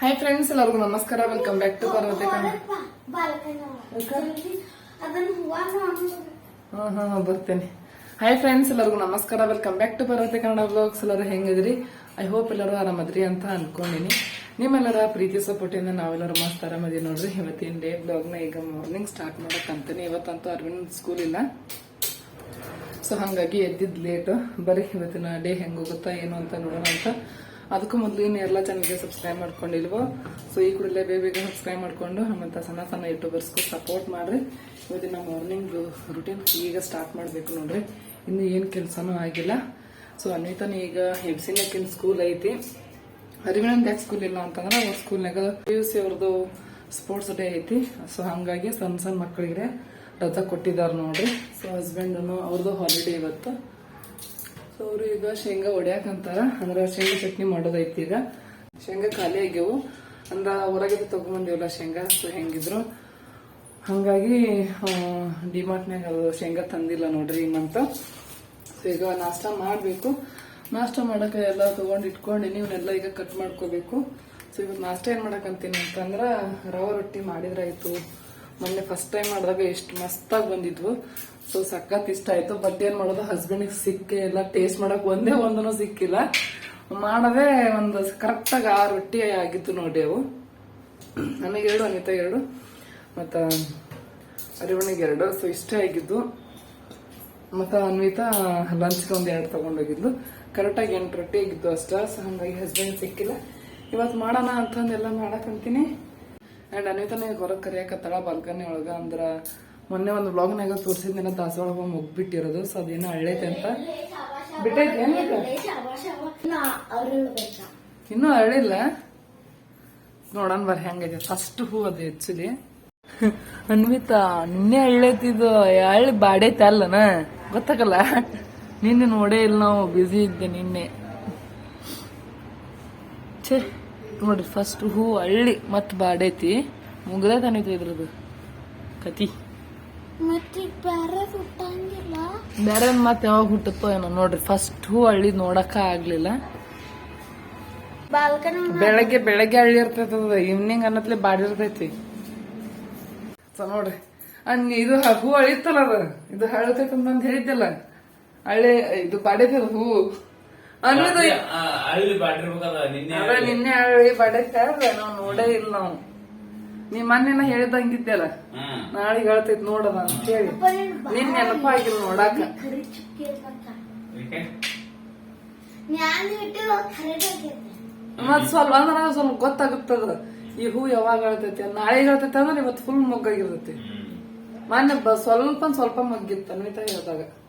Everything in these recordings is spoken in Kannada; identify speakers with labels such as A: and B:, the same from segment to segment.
A: ಹಾಯ್ ಫ್ರೆಂಡ್ಸ್ ಎಲ್ಲರಿಗೂ ನಮಸ್ಕಾರ. ವೆಲ್ಕಮ್ ಬ್ಯಾಕ್ ಟು ಪರ್ವತೆ ಹಾ ಹಾ ಬರ್ತೇನೆ. ಹಾಯ್ ಫ್ರೆಂಡ್ಸ್ ಎಲ್ಲರಿಗೂ ನಮಸ್ಕಾರ. Welcome back to Parvathe Kannada blogs ಎಲ್ಲರೂ ಹೆಂಗಿದ್ರಿ? ಐ ಹೋಪ್ ಎಲ್ಲರೂ ಆರಾಮದ್ರಿ ಅಂತ ಅನ್ಕೊಂಡಿನಿ. ನಿಮ್ಮೆಲ್ಲರ ಪ್ರೀತಿ ಸಪೋರ್ಟಿಂದ ನಾವೆಲ್ಲರೂ ಮಸ್ತ್ ಆರಾಮದಿ ನೋಡ್ರಿ. ಇವತ್ತಿನ ಡೇ ಬ್ಲಾಗ್ನ ಈಗ ಮಾರ್ನಿಂಗ್ ಸ್ಟಾರ್ಟ್ ಮಾಡಕ್ ಅಂತೀನಿ ಇವತ್ತಂತೂ ಅರವಿಂದ್ ಸ್ಕೂಲ್ ಇಲ್ಲ. ಸೊ ಹಾಗಾಗಿ ಎದ್ದಿದ್ ಲೇಟ್ ಬರೀ ಇವತ್ತಿನ ಡೇ ಹೆಂಗೆ ಹೋಗುತ್ತಾ, ಏನು ಅಂತ ನೋಡೋಣ ಅಂತ. ಅದಕ್ಕೂ ಮೊದಲು ಇನ್ನು ಎಲ್ಲ ಚಾನಲ್ಗೆ ಸಬ್ಸ್ಕ್ರೈಬ್ ಮಾಡ್ಕೊಂಡಿಲ್ವೋ? ಸೊ ಈ ಕೂಡಲೇ ಬೇಗ ಬೇಗ ಸಬ್ಸ್ಕ್ರೈಬ್ ಮಾಡ್ಕೊಂಡು ನಮ್ಮಂತ ಸಣ್ಣ ಸಣ್ಣ ಯೂಟ್ಯೂಬರ್ಸ್ಗೂ ಸಪೋರ್ಟ್ ಮಾಡಿರಿ. ಇವತ್ತಿನ ಮಾರ್ನಿಂಗ್ ರುಟೀನ್ ಈಗ ಸ್ಟಾರ್ಟ್ ಮಾಡಬೇಕು ನೋಡ್ರಿ. ಇನ್ನು ಏನು ಕೆಲಸನೂ ಆಗಿಲ್ಲ. ಸೊ ಅನ್ವಿತನ ಈಗ ಹೆಬ್ಸಿನಕ್ಕಿನ ಸ್ಕೂಲ್ ಐತಿ. ಅರಿವಿನಂದ್ ಯಾಕೆ ಸ್ಕೂಲ್ ಇಲ್ಲ ಅಂತಂದ್ರೆ ಅವ್ರ ಸ್ಕೂಲ್ನಾಗ ಪಿ ಯು ಸಿ ಅವ್ರದ್ದು ಸ್ಪೋರ್ಟ್ಸ್ ಡೇ ಐತಿ. ಸೊ ಹಂಗಾಗಿ ಸಣ್ಣ ಸಣ್ಣ ಮಕ್ಕಳಿಗೆ ರಜಾ ಕೊಟ್ಟಿದ್ದಾರೆ ನೋಡ್ರಿ. ಸೊ ಹಸ್ಬೆಂಡನು ಅವ್ರದ್ದು ಹಾಲಿಡೇ ಇವತ್ತು. ಸೊ ಅವ್ರು ಈಗ ಶೇಂಗಾ ಹೊಡ್ಯಾಕಂತಾರ ಅಂದ್ರೆ ಶೇಂಗಾ ಚಟ್ನಿ ಮಾಡೋದೈತಿ ಈಗ. ಶೇಂಗಾ ಖಾಲಿ ಆಗ್ಯವು. ಅಂದ ಹೊರಗಿದ್ದು ತಗೊಂಬಂದಿವಲ್ಲ ಶೇಂಗಾ ಸೊ ಹೆಂಗಿದ್ರು. ಹಂಗಾಗಿ ಡಿಮಾರ್ಟ್ನಾಗ ಅದು ಶೇಂಗಾ ತಂದಿಲ್ಲ ನೋಡ್ರಿ ಈ ಮಂತ್ ಸೊ ಈಗ ನಾಷ್ಟ ಮಾಡಬೇಕು. ನಾಷ್ಟ ಮಾಡಕ್ಕೆ ಎಲ್ಲ ತಗೊಂಡು ಇಟ್ಕೊಂಡಿನಿ ಇವನ್ನೆಲ್ಲ ಈಗ ಕಟ್ ಮಾಡ್ಕೋಬೇಕು. ಸೊ ಇವತ್ತು ನಾಷ್ಟ ಏನ್ ಮಾಡಕಂತೀನಿ ಅಂತಂದ್ರ ರವೆ ರೊಟ್ಟಿ ಮಾಡಿದ್ರಾಯ್ತು. ಮೊನ್ನೆ ಫಸ್ಟ್ ಟೈಮ್ ಮಾಡಿದಾಗ ಎಷ್ಟು ಮಸ್ತಾಗಿ ಬಂದಿದ್ವು. ಸೊ ಸಖತ್ ಇಷ್ಟ ಆಯ್ತು. ಬಟ್ ಏನ್ ಮಾಡೋದು ಹಸ್ಬೆಂಡಿಗೆ ಸಿಕ್ಕೇ ಇಲ್ಲ. ಟೇಸ್ಟ್ ಮಾಡಕ್ ಒಂದೇ ಒಂದೂ ಸಿಕ್ಕಿಲ್ಲ. ಮಾಡದೇ ಒಂದು ಕರೆಕ್ಟಾಗಿ ಆ ರೊಟ್ಟಿ ಆಗಿತ್ತು ನೋಡಿ ಅವು. ನನಗೆ ಎರಡು, ಅನಿತಾ ಎರಡು, ಮತ್ತ ಅರಿವಣಿಗೆ ಎರಡು. ಸೊ ಇಷ್ಟ ಆಗಿದ್ದು. ಮತ್ತ ಅನ್ವಿತಾ ಲಂಚ್ಗೆ ಒಂದ್ ಎರಡು ತಗೊಂಡೋಗಿದ್ಲು. ಕರೆಕ್ಟಾಗಿ ಎಂಟು ರೊಟ್ಟಿ ಆಗಿದ್ದು ಅಷ್ಟ. ಸೊ ಹಂಗಾಗಿ ಹಸ್ಬೆಂಡ್ ಸಿಕ್ಕಿಲ್ಲ. ಇವತ್ತು ಮಾಡೋಣ ಅಂತಂದೆಲ್ಲ ಮಾಡಕಂತೀನಿ ಅಂಡ್ ಅನ್ವಿತಾನೆ ಹೊರಗೆ ಕರಿಯಾಕತ್ತಾಳ ಬಾಲ್ಕನಿ ಒಳಗ ಅಂದ್ರ ಮೊನ್ನೆ ಒಂದು ಬ್ಲಾಗ್ನಾಗ ತೋರಿಸಿದ್ನ ದಾಸವಾಳ ಮುಗ್ಬಿಟ್ಟಿರೋದು ಸೊ ಅದೇನೋ ಹಳ್ಳೈತೆ ಅಂತ. ಬಿಟ್ಟೈತೆ ಇನ್ನೂ ಅರಳಿಲ್ಲ ನೋಡೋಣ ಬರ್ರಿ ಹೆಂಗೈತೆ. ಫಸ್ಟ್ ಹೂ ಅದು ಆಕ್ಚುಲಿ ಅನ್ವಿತಾ ನಿನ್ನೆ ಹಳ್ಳೈತಿದ್ದು ಅಳ್ಳಿ ಬಾಡೈತೆ ಅಲ್ಲನ? ಗೊತ್ತಾಗಲ್ಲ. ನಿನ್ನೆ ನೋಡೇ ಇಲ್ಲ ನಾವು ಬ್ಯುಸಿ ಇದ್ದೆ ನಿನ್ನೆ. ಛೇ. ನೋಡ್ರಿ ಫಸ್ಟ್ ಹೂ ಹಳ್ಳಿ ಮತ್ ಬಾಡೈತಿ. ಮುಗ್ದ ತಾನೈತಿ ಇದ್ರದ್ದು ಕತಿ.
B: ಮತ್ತೆ ಬೇರೆ
A: ಮತ್ತೆ ಯಾವಾಗ ಹುಟ್ಟುತ್ತೋ ಏನೋ ನೋಡ್ರಿ ಫಸ್ಟ್ ಹೂ ಅಳ್ಳಿ ನೋಡಕ ಆಗ್ಲಿಲ್ಲ. ಬೆಳಗ್ಗೆ ಬೆಳಗ್ಗೆ ಹಳ್ಳಿ ಇರ್ತೈತ ಈವ್ನಿಂಗ್ ಅನ್ನತ್ಲೆ ಬಾಡಿ ಇರ್ತೈತಿ. ಸೊ ನೋಡ್ರಿ ಅನ್ ಇದು ಹ- ಅಳಿತಲ್ಲ ಅದು ಇದು ಹಳತೈತಿ ಅಂತ ಹೇಳಿದ್ದಲ್ಲ ಹಳ್ಳಿ ಇದು ಬಾಡೈತಿ ಹೂ. ಅನ್ನೋದು
C: ಹಳ್ಳಿ ನಿನ್ನೆ
A: ಅದ ನಿನ್ನೆ ಹಳ್ಳಿ ಬಾಡೈತೆ ನಾವು ನೋಡೇ ಇಲ್ಲ ನಾವು. ನೀ ಮೊನ್ನೆ ಹೇಳಿದಂಗಿದ್ದೆಲ್ಲ?
C: ನಾಳೆ
A: ನಾಳೆಗೆ ಹೇಳ್ತೈತಿ ನೋಡದ ಅಂತ ಹೇಳಿ. ನಿನ್ ನೆನಪ ಆಗಿಲ್ಲ ನೋಡಾಕ. ಮತ್ ಸ್ವಲ್ಪ ಅಂದ್ರ ಸ್ವಲ್ಪ ಗೊತ್ತಾಗುತ್ತದ. ಈ ಹೂ ಯಾವಾಗ ಹೇಳ್ತೈತಿ ನಾಳೆ ಹೇಳ್ತೈತಿ ಅಂದ್ರೆ ಇವತ್ತು ಫುಲ್ ಮೊಗ್ಗಾಗಿರ್ತೈತಿ. ಮೊನ್ನೆ ಬ- ಸ್ವಲ್ಪ ಸ್ವಲ್ಪ ಮುಗ್ಗಿತ್ತು ಅನ್ವಿತಾ ಹೇಳಿದಾಗ.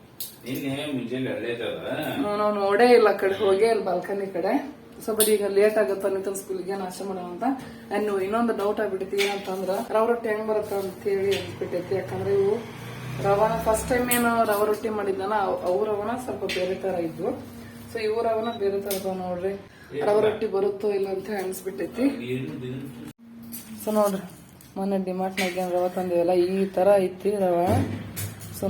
C: ನಿನ್ನೆ ಮುಂಜಾನೆ ಹಳ್ಳೈತದ
A: ನಾವು ನೋಡೇ ಇಲ್ಲ ಕಡೆ ಹೋಗೇ ಇಲ್ಲ ಬಾಲ್ಕನಿ ಕಡೆ. ಸೊ ಬರೀ ಈಗ ಲೇಟ್ ಆಗುತ್ತೆ ಅನಿತನ್ ಸ್ಕೂಲ್ಗೆ ನಾಶ ಮಾಡೋಣ ಅಂತ. ಅಂಡ್ ಇನ್ನೊಂದು ಡೌಟ್ ಆಗ್ಬಿಡ್ತೀವಿ ಏನಂತಂದ್ರ ರವ ರೊಟ್ಟಿ ಹೆಂಗ್ ಬರುತ್ತೆ ಅಂತ ಹೇಳಿ ಅನ್ಬಿಟ್ಟೈತಿ ಯಾಕಂದ್ರೆ ಇವು ರವಾನ ಫಸ್ಟ್ ಟೈಮ್ ಏನು ರವ ರೊಟ್ಟಿ ಮಾಡಿದ್ನಲ್ಲ ಅವ್- ರವನ ಸ್ವಲ್ಪ ಬೇರೆ ತರ ಇದ್ವು. ಸೊ ಇವು ರವನ ಬೇರೆ ತರ ಅದಾವ ನೋಡ್ರಿ. ರವ ರೊಟ್ಟಿ ಬರುತ್ತೋ ಇಲ್ಲ ಅಂತ ಅನ್ಸ್ಬಿಟ್ಟೈತಿ ಸೊ ನೋಡ್ರಿ ಮೊನ್ನೆ ಡಿಮಾರ್ಟ್ನಾಗ ರವ ತಂದಿವಲ್ಲ ಈ ತರ ಐತಿ ರವ. ಸೊ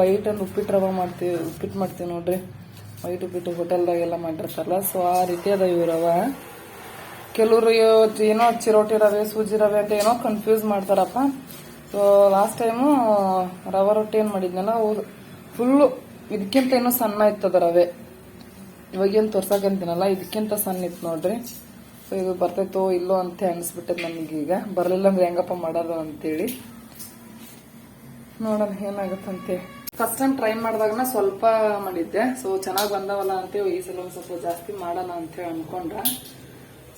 A: ವೈಟ್ ಅಂಡ್ ಉಪ್ಪಿಟ್ಟು ರವ ಮಾಡ್ತೀವಿ ಉಪ್ಪಿಟ್ಟು ಮಾಡ್ತೀವಿ ನೋಡ್ರಿ. ವೈಟ್ ಉಪ್ಪಿಟ್ಟು ಹೋಟೆಲ್ದಾಗೆಲ್ಲ ಮಾಡಿರ್ತಾರಲ್ಲ, ಸೊ ಆ ರೀತಿ ಅದ ಇವು ರವ. ಕೆಲವರು ಏನೋ ಚಿರೋಟಿ ರವೆ, ಸೂಜಿ ರವೆ ಅಂತ ಏನೋ ಕನ್ಫ್ಯೂಸ್ ಮಾಡ್ತಾರಪ್ಪ. ಸೊ ಲಾಸ್ಟ್ ಟೈಮು ರವ ರೊಟ್ಟಿ ಏನು ಮಾಡಿದ್ನಲ್ಲ ಫುಲ್ಲು ಇದಕ್ಕಿಂತ ಏನೋ ಸಣ್ಣ ಇತ್ತದ ರವೆ. ಇವಾಗೇನು ತೋರ್ಸಕಂತೀನಲ್ಲ ಇದಕ್ಕಿಂತ ಸಣ್ಣ ಇತ್ತು ನೋಡ್ರಿ. ಸೊ ಇದು ಬರ್ತೈತೋ ಇಲ್ಲೋ ಅಂತ ಅನ್ಸ್ಬಿಟ್ಟದ್ ನನಗೀಗ ಬರಲಿಲ್ಲ ಅಂದ್ರೆ ಹೆಂಗಪ್ಪ ಮಾಡೋದು ಅಂತೇಳಿ. ನೋಡೋಣ, ಏನಾಗುತ್ತಂತೆ. ಫಸ್ಟ್ ಟೈಮ್ ಟ್ರೈ ಮಾಡಿದಾಗ ಸ್ವಲ್ಪ ಮಾಡಿದ್ದೆ. ಸೊ ಚೆನ್ನಾಗಿ ಬಂದವಲ್ಲ ಅಂತೇಳಿ ಈ ಸಲ ಒಂದು ಸ್ವಲ್ಪ ಜಾಸ್ತಿ ಮಾಡೋಣ ಅಂತೇಳಿ ಅನ್ಕೊಂಡ್ರ.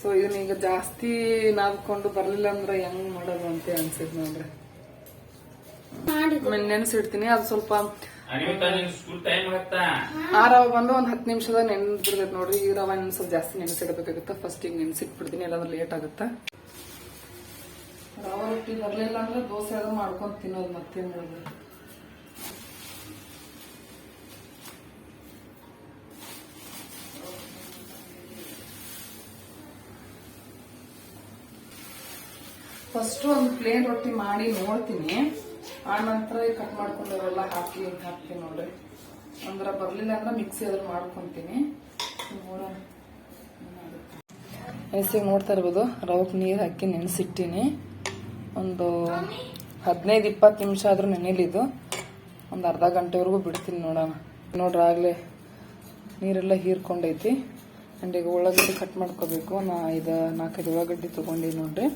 A: ಸೊ ಇದನ್ನ ಈಗ ಜಾಸ್ತಿ ನಾದ್ಕೊಂಡು ಬರ್ಲಿಲ್ಲ ಅಂದ್ರೆ ಹೆಂಗ್ ಮಾಡೋದು ಅಂತ ಅನ್ಸಿದ್ ನೋಡ್ರಿ. ನೆನೆಸಿಡ್ತೀನಿ. ಅದು ಸ್ವಲ್ಪ ಆ ರವ ಬಂದು ಒಂದ್ ಹತ್ತು ನಿಮಿಷದ ನೆನ್ಬಿಡ್ತೈತೆ ನೋಡ್ರಿ. ಈ ರವ ಸ್ವಲ್ಪ ಜಾಸ್ತಿ ನೆನೆಸಿಡ್ಬೇಕಾಗುತ್ತೆ. ಫಸ್ಟ್ ಈಗ ನೆನ್ಸಿಟ್ಬಿಡ್ತೀನಿ. ಇಲ್ಲಾಂದ್ರೆ ಲೇಟ್ ಆಗುತ್ತಾ? ರವ ರೊಟ್ಟಿ ಬರಲಿಲ್ಲ ಅಂದ್ರೆ ದೋಸೆ ಅದು ಮಾಡ್ಕೊಂಡು ತಿನ್ನೋದು ಮತ್ತೆ ಮಾಡೋದು ಫಸ್ಟ್ ಒಂದು ಪ್ಲೇನ್ ರೊಟ್ಟಿ ಮಾಡಿ ನೋಡ್ತೀನಿ. ಆ ನಂತರ ಕಟ್ ಮಾಡ್ಕೊಂಡವರೆಲ್ಲ ಹಾಕಿ ಹಾಕ್ತೀನಿ ನೋಡ್ರಿ. ಅಂದ್ರೆ ಬರಲಿಲ್ಲ ಅಂದ್ರೆ ಮಿಕ್ಸಿ ಅದ್ರ ಮಾಡ್ಕೊತೀನಿ. ನೋಡೋಣ. ನೋಡ್ತಾ ಇರ್ಬೋದು. ರವಕ್ಕೆ ನೀರು ಹಾಕಿ ನೆನೆಸಿಟ್ಟಿನಿ. ಒಂದು ಹದಿನೈದು ಇಪ್ಪತ್ತು ನಿಮಿಷ ಆದರೂ ನೆನೆಯಲಿದ್ದು ಒಂದು ಅರ್ಧ ಗಂಟೆವರೆಗೂ ಬಿಡ್ತೀನಿ ನೋಡೋಣ. ನೋಡ್ರಿ ಆಗಲೇ ನೀರೆಲ್ಲ ಹೀರ್ಕೊಂಡೈತಿ. ಆ್ಯಂಡ್ ಈಗ ಉಳ್ಳಾಗಡ್ಡೆ ಕಟ್ ಮಾಡ್ಕೋಬೇಕು. ನಾ ಇದು ನಾಲ್ಕೈದು ಉಳ್ಳಾಗಡ್ಡೆ ತೊಗೊಂಡಿನಿ ನೋಡ್ರಿ.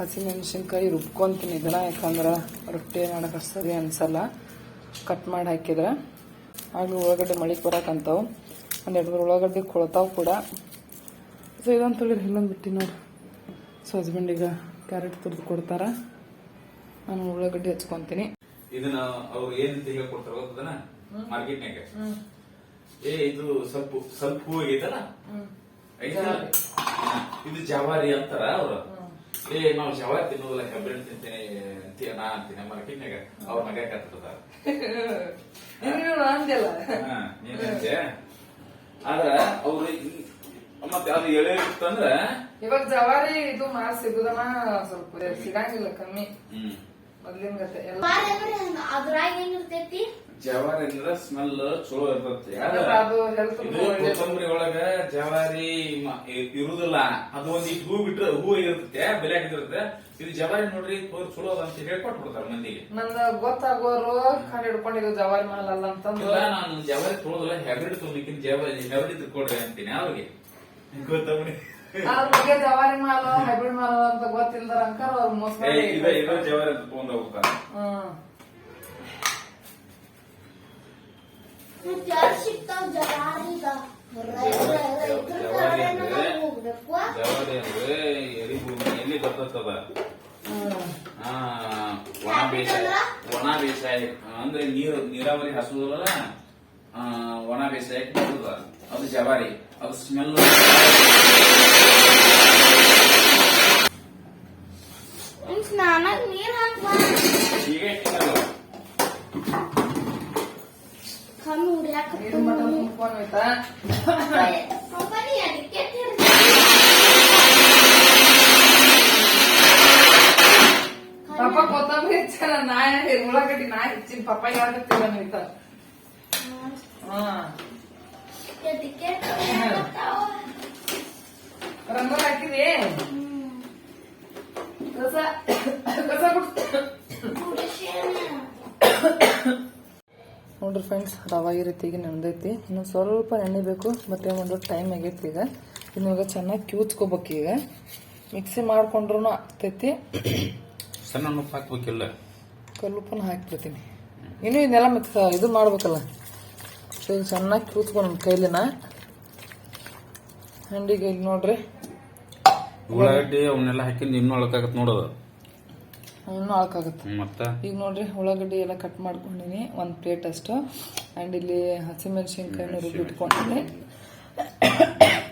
A: ಹಸಿಮೆಣಸಿನ್ಕಾಯಿ ರುಬ್ಕೊತೀನಿ ಇದನ್ನ. ಯಾಕಂದ್ರೆ ರೊಟ್ಟಿ ಮಾಡಕ್ಕೆ ಸರಿ ಅನ್ಸಲ್ಲ. ಕಟ್ ಮಾಡಿ ಹಾಕಿದ್ರೆ. ಆಗಲೂ ಉಳ್ಳಾಗಡ್ಡೆ ಮಳಿಗೆ ಬರಕಂತಾವು ಒಂದು ಎರಡು ಮೂರು ಉಳ್ಳಾಗಡ್ಡೆ ಕೊಳ್ತಾವೆ ಕೂಡ. ಸೊ ಇದೊಂದು ತೊಳಿರಿ ಇಲ್ಲೊಂದು ಬಿಟ್ಟು ನೋಡಿ ಸೊ ಹಸ್ಬೆಂಡಿಗೆ ಕ್ಯಾರೆಟ್ ತುರಿದು ಕೊಡ್ತಾರ? ನಾನು ಉಳ್ಳಾಗಡ್ಡಿ ಹಚ್ಕೊಂತೀನಿ.
C: ಇದನ್ನ ಅವ್ರು ಏನಂತ ಹೇಳ್ಕೊಡ್ತಾರ ಗೊತ್ತದನ ಮಾರ್ಕೆಟ್ನಾಗ ಏ ಇದು ಸ್ವಲ್ಪ ಸ್ವಲ್ಪ ಹೂ ಆಗೈತಲ್ಲ? ಇದು ಜವಾರಿ ಅಂತಾರ ಅವ್ರು. ಏ ನಾವು ಜವಾರಿ ತಿನ್ನೋದಿಲ್ಲ ಹೆಬ್ಬೆಣ್ಣೆ ತಿಂತೇನೆ ಅಂತೀಯ ನಾ ಅಂತೀನಿ ಮಾರ್ಕೆಟ್ನಾಗ ಅವ್ರ ಮಗ ಕತ್ತಿರ್ತಾರ ಆದ್ರ ಅವ್ರು ಮತ್ತೆ ಅದು ಎಳೆ ಇತ್ತಂದ್ರ?
A: ಇವಾಗ ಜವಾರಿ ಇದು ಮಾಸ್ ಸಿಗುದನ ಸ್ವಲ್ಪ ಸಿಗಂಗಿಲ್ಲ ಕಮ್ಮಿ. ಮೊದ್ಲಿನ ಗತೆ ಎಲ್ಲ.
B: ಬಾರಿ ಅಂದ್ರೆ ಅದ್ರಾಗ ಏನಿರ್ತೈತಿ
C: ಜವಾರಿ ಅಂದ್ರ ಸ್ಮೆಲ್ ಚಲೋ ಇರ್ತೈತಿ.
A: ಯಾಕಂದ್ರ ಅದು ಹೆಲ್ತ್
C: ಕೊತ್ತಂಬರಿ ಒಳಗ ಜವಾರಿ ಇರುದಿಲ್ಲ. ಅದು ಒಂದ್ ಇಟ್ ಹೂ ಬಿಟ್ರೆ ಹೂ ಇರುತ್ತೆ ಬೆಲೆ ಹಾಕಿದಿರುತ್ತೆ ಇದು ಜವಾರಿ ನೋಡ್ರಿ ತೋರ್ ಚಲೋ ಅದ ಅಂತ ಹೇಳ್ಕೊಟ್ ಬಿಡ್ತಾರ ಮಂದಿಗೆ.
A: ನಂದ ಗೊತ್ತಾಗೋರು ಕಂಡು ಹಿಡ್ಕೊಂಡಿದ್ದು ಜವಾರಿ ಮಾಲ್ ಅಲ್ಲ ಅಂತಂದು.
C: ಇಲ್ಲ ನಾನು ಜವಾರಿ ತೊಳೋದಲ್ಲ ಹೆಬ್ರಿಡ್ ತೊಗೊಲಿಕ್ಕಿಂತ ಜವಾರಿ ಹೆಬ್ರಿಡ್ ಕೊಡ್ರಿ ಅಂತೀನಿ ಅವ್ರಿಗೆ.
A: ಅದ್ರ ಬಗ್ಗೆ ಜವಾರಿ ಮಾಲ ಹೈಬ್ರಿಡ್ ಮಾಲ ಅಂತ ಗೊತ್ತಿಲ್ದಾರ ಅಂಕಾರ ಅವ್ರ ಮೋಸ ಮಾಡಿ
C: ಜವಾರಿ ಅಂತ ತಗೊಂಡ್ ಹೋಗ್ತಾರ
A: ಹ್ಮ್.
C: ಜವಾರಿ ಅಂದ್ರೆ ಎರಿ ಭೂಮಿ ಎಲ್ಲಿ ಬರ್ತದ ಒಣ ಬೇಸಾಯ ಒಣ ಬೇಸಾಯ. ಅಂದ್ರೆ ನೀರು ನೀರಾವರಿ ಹಸುದಲ್ಲ ಆ, ಒಣ ಬೇಸಾಯಕ್ಕೆ ಬರ್ತದ ಅದು ಜವಾರಿ. ಅದು ಸ್ಮೆಲ್
B: ನಿನ್ ಸ್ನಾನಾಗ ನೀರ್ ಹಾಕ್ಬಾ
C: ಈಗ ಇಟ್ಟಿದ್ದಲ್ಲ.
B: ಕಮ್ಮಿ ಉಡ್ಯಾಕ
A: ನೀರ್ ಮಟ್ಟ ತುಂಬ್ಕೊಂಡ್ ಹೋಯ್ತಾ
B: ಕಂಪನಿ ಅದಕ್ಕೆ
A: ಪಾಪ ಕೊತ್ತಂಬರಿ ಹೆಚ್ಚನ ನಾ ಉಳ್ಳಾಗಡ್ಡಿ ನಾ ಹೆಚ್ಚಿನ ಪಾಪ ಯಾಕತ್ತಿಲ್ಲ ನೋಯ್ತಾ ಹಾ
B: ಅದಕ್ಕೆ
A: ರಂಗೋಲಿ ಹಾಕಿದಿ ಕಸ ಕಸ ಬಿಡ್ತು ನೋಡ್ರಿ ಫ್ರೆಂಡ್ಸ್ ರವಾ ಈ ರೀತಿಗೆ ನೆನೆದೈತಿ ಇನ್ನು ಸ್ವಲ್ಪ ನೆನಿಬೇಕು ಮತ್ತೆ ಒಂದು ಟೈಮ್ ಆಗೈತಿ ಈಗ. ಇನ್ನು ಇವಾಗ ಚೆನ್ನಾಗಿ ಕ್ಯೂಚ್ಕೋಬೇಕು ಈಗ. ಮಿಕ್ಸಿ ಮಾಡ್ಕೊಂಡ್ರು ಆಗ್ತೈತಿ.
C: ಸಣ್ಣ ಉಪ್ಪು ಹಾಕ್ಬೇಕಿಲ್ಲ.
A: ಕಲ್ಲುಪ್ಪನ ಹಾಕ್ಬಿಡ್ತೀನಿ. ಇನ್ನು ಇದನ್ನೆಲ್ಲ ಮಿಕ್ಸ್ ಇದು ಮಾಡ್ಬೇಕಲ್ಲ. ಸೊ ಹಿಂಗೆ ಚೆನ್ನಾಗಿ ಕೂತ್ಕೊ ನಮ್ಮ ಕೈಲಿನ. ಹಂಡಿಗೆ ಇಲ್ಲಿ ನೋಡ್ರಿ.
C: ಉಳ್ಳಾಗಡ್ಡಿ ಅವನ್ನೆಲ್ಲ ಹಾಕಿ ಇನ್ನೂ ಅಳಕಾಗತ್ತೆ ನೋಡೋದು
A: ಇನ್ನೂ ಹಾಕಾಗುತ್ತೆ
C: ಮತ್ತೆ?
A: ಈಗ ನೋಡ್ರಿ ಉಳ್ಳಾಗಡ್ಡಿ ಎಲ್ಲ ಕಟ್ ಮಾಡ್ಕೊಂಡಿನಿ ಒಂದು ಪ್ಲೇಟ್ ಅಷ್ಟು. ಆ್ಯಂಡ್ ಇಲ್ಲಿ ಹಸಿಮೆಣಸಿನ್ಕಾಯಿನ ರುಬ್ಬಿಟ್ಕೊಂಡಿನಿ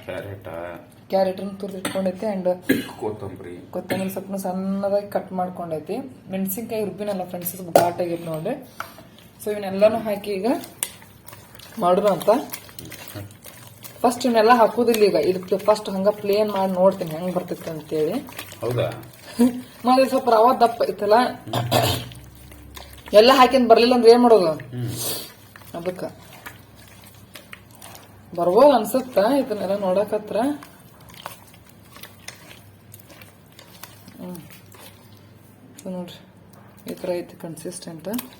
C: ಕ್ಯಾರೆಟ್
A: ಕ್ಯಾರೆಟನ್ನು ತುರ್ದು ಇಟ್ಕೊಂಡೈತಿ ಆ್ಯಂಡ್
C: ಕೊತ್ತಂಬರಿ.
A: ಕೊತ್ತಂಬರಿ ಸೊಪ್ಪನ್ನ ಸಣ್ಣದಾಗಿ ಕಟ್ ಮಾಡ್ಕೊಂಡೈತಿ ಮೆಣಸಿನ್ಕಾಯಿ ರುಬ್ಬಿನಲ್ಲ ಫ್ರೆಂಡ್ಸ್ ಘಾಟ್ ಆಗಿತ್ತು ನೋಡ್ರಿ. ಸೊ ಇವನ್ನೆಲ್ಲನೂ ಹಾಕಿ ಈಗ ಮಾಡೋಣ ಅಂತ. ಫಸ್ಟ್ ಇವನ್ನೆಲ್ಲ ಹಾಕೋದಿಲ್ಲ ಈಗ. ಇದಕ್ಕೆ ಫಸ್ಟ್ ಹಂಗ ಪ್ಲೇನ್ ಮಾಡಿ ನೋಡ್ತೀನಿ ಹೆಂಗ್ ಬರ್ತೈತೆ ಅಂತೇಳಿ.
C: ಹೌದಾ?
A: ಮತ್ತೆ ಸ್ವಲ್ಪ ರವ ದಪ್ಪ ಐತಲ್ಲ. ಎಲ್ಲ ಹಾಕಿಂದ ಬರ್ಲಿಲ್ಲ ಅಂದ್ರೆ ಏನ್ ಮಾಡೋದು? ಅದಕ್ಕ. ಬರ್ಬೋದು ಅನ್ಸುತ್ತ? ಇದನ್ನೆಲ್ಲ ನೋಡಕತ್ರ ನೋಡ್ರಿ. ಈ ತರ ಐತಿ ಕನ್ಸಿಸ್ಟೆಂಟ್ ಸೊ ಈಗ ಮಾಡೋಣ ಅಂತ ಬರ್ರಿ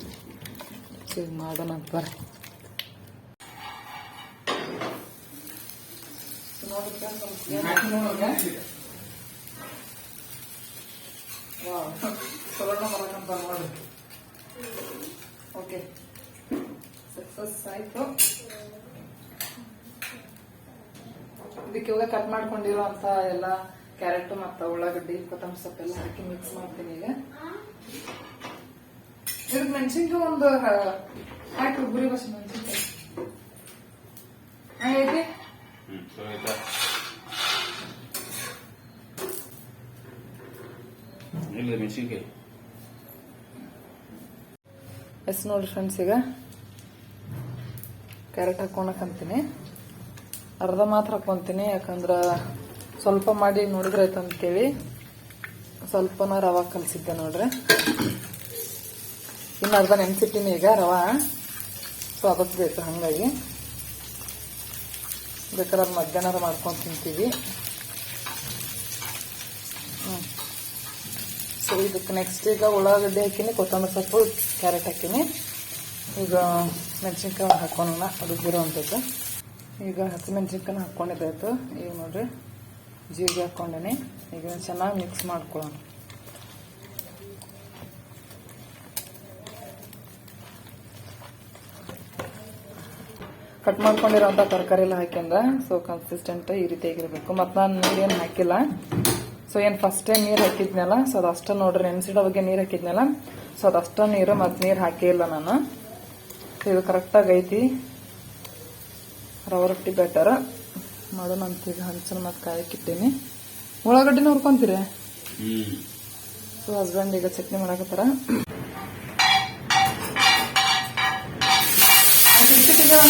A: So ನೋಡ್ರಿ friends, ಒಂದ್ clear ಆಗಿ ನೋಡೋಣ. ವಾವ್, ಚಲೋನ ಮಾಡೋಣ ಅಂತ ಓಕೆ ಆಯ್ತು ಇದಕ್ಕೆ ಇವಾಗ ಕಟ್ ಮಾಡ್ಕೊಂಡಿರೋ ಅಂತ ಎಲ್ಲ ಕ್ಯಾರೆಟ್ ಮತ್ತು ಉಳ್ಳಾಗಡ್ಡಿ, ಕೊತ್ತಂಬರಿ ಸೊಪ್ಪೆಲ್ಲ ಹಾಕಿ ಮಿಕ್ಸ್ ಮಾಡ್ತೀನಿ ಈಗ. ಇದಕ್ಕೆ ಮೆಣಸಿನ್ಕಾಯಿ ಒಂದು ಹಾಕಿ ರುಬ್ಬರಿ ಬಸ್ ಹಂಗೈತಿ
C: ಇಲ್ಲ ಮೆಣಸಿನ್ಕಾಯಿ
A: ಎಸ್ ನೋಡ್ರಿ ಫ್ರೆಂಡ್ಸ್ ಈಗ ಕ್ಯಾರೆಟ್ ಹಾಕೊಳಕಂತೀನಿ ಅರ್ಧ ಮಾತ್ರ ಹಾಕೊಂತೀನಿ ಯಾಕಂದ್ರ ಸ್ವಲ್ಪ ಮಾಡಿ ನೋಡಿದ್ರೆ ಆಯ್ತು ಅಂತೇಳಿ. ಸ್ವಲ್ಪನ ರವಾ ಕಲ್ಸಿದ್ದೆ ನೋಡ್ರಿ. ಇನ್ನು ಅರ್ಧ ನೆನ್ಸಿಟ್ಟಿನಿ ಈಗ, ರವ. ಸೊ ಅದಕ್ಕೆ ಬೇಕು ಹಂಗಾಗಿ. ಬೇಕಾದ್ರೆ ಮಧ್ಯಾಹ್ನ ಮಾಡ್ಕೊಂಡು ತಿಂತೀವಿ. ಹ್ಞೂ ಸೊ ಇದಕ್ಕೆ ನೆಕ್ಸ್ಟ್ ಈಗ ಉಳ್ಳಾಗಡ್ಡೆ ಹಾಕಿನಿ, ಕೊತ್ತಂಬರಿ ಸೊಪ್ಪು, ಕ್ಯಾರೆಟ್ ಹಾಕಿನಿ. ಈಗ ಮೆಣಸಿನ್ಕಾಯಿ ಹಾಕೋಣ ಅದು ಬರೋವಂಥದ್ದು ಈಗ ಹಸಿಮೆಣಸಿನ್ಕಾಯಿ ಹಾಕ್ಕೊಂಡಿದ್ದಾಯ್ತು ಈಗ ನೋಡ್ರಿ, ಜೀರಿಗೆ ಹಾಕ್ಕೊಂಡೇನೆ. ಈಗ ಚೆನ್ನಾಗಿ ಮಿಕ್ಸ್ ಮಾಡ್ಕೊಳ್ಳೋಣ. ಕಟ್ ಮಾಡ್ಕೊಂಡಿರೋಂಥ ತರಕಾರಿ ಎಲ್ಲ ಹಾಕ್ಯಂದ ಸೊ ಕನ್ಸಿಸ್ಟೆಂಟ್ ಈ ರೀತಿಯಾಗಿರ್ಬೇಕು ಮತ್ತು ನಾನು ನೀರೇನು ಹಾಕಿಲ್ಲ. ಸೊ ಏನು ಫಸ್ಟ್ ಟೈಮ್ ನೀರು ಹಾಕಿದ್ನಲ್ಲ ಸೊ ಅದು ಅಷ್ಟ ನೋಡ್ರಿ ನೆನ್ಸಿಡೋ ಬಗ್ಗೆ ನೀರು ಹಾಕಿದ್ನಲ್ಲ ಸೊ ಅದಷ್ಟ ನೀರು ಮತ್ತು ನೀರು ಹಾಕಿಲ್ಲ ನಾನು. ಸೊ ಇದು ಕರೆಕ್ಟಾಗಿ ಐತಿ. ರವೆ ರೊಟ್ಟಿ ಬೆಟರ್ ಮಾಡೋಣ ಅಂತೀಗ ಹಂಚನ ಮತ್ತು ಕಾಯಕ್ಕೆ ಇಟ್ಟೀನಿ. ಉಳ್ಳಾಗಡ್ಡಿನ ಹುರ್ಕೊಂತೀರಿ?
C: ಹ್ಮ್.
A: ಸೊ ಹಸ್ಬೆಂಡ್ ಈಗ ಚಟ್ನಿ ಮಾಡಾಕತ್ತಾರ. ಮಾಡಕತ್ತಾರ